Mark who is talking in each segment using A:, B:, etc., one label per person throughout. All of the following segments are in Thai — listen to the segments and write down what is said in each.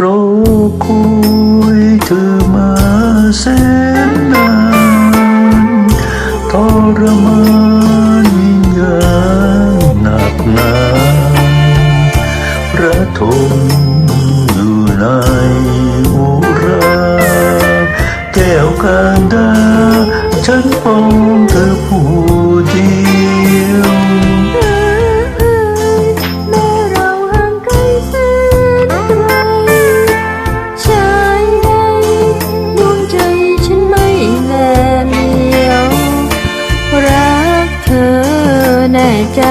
A: รอคอยเธอมาแสนนานทรมานยิ่งยางหนักหนาระทมอยู่ในอุราแก้วกา
B: แน่ใจ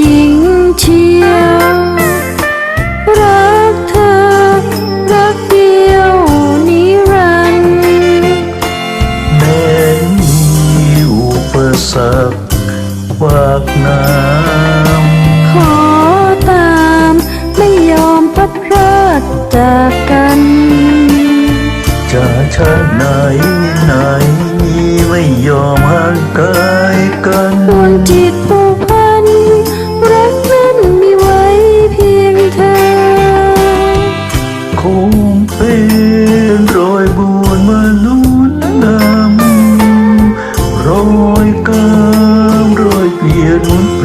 B: จริงเชียวรักเธอ รักเดียวนิรันดร์
A: แม้มีอุปสรรคขวากน้
B: ขอตามไม่ยอมพัดพรากจากกันำ
A: จะชาติไหนไหนไม่ยอมห่างไกลกัน
B: ดวงจิตผูก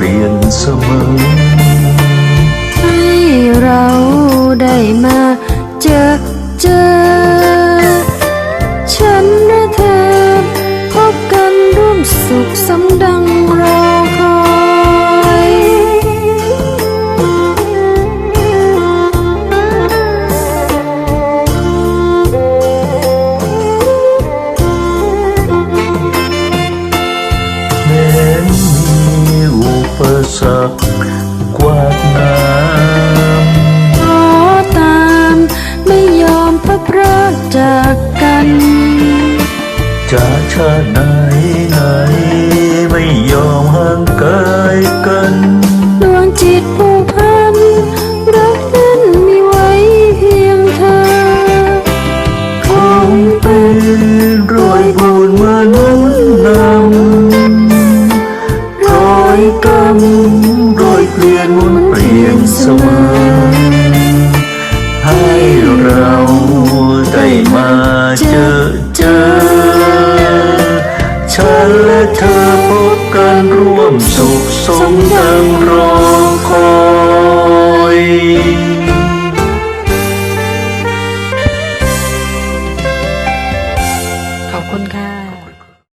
A: ลี่ยนเสมอ
B: ให้เราได้มาเจอเจอ ฉันและเธอ พบกันร่วมสุขสมดังร
A: ชาติไหนไหน ไม่ยอมห่างไกลกัน
B: ดวงจิตผูกพันรักนั้นมีไว้เพียงเธอ คงเป็น
A: รอยบุญมาลุ้นนำรอยกำรมรอยเปลี่ยนมุนเปลี่ยนเสมอ เธอพบกันร่วมสุขสมดังรอ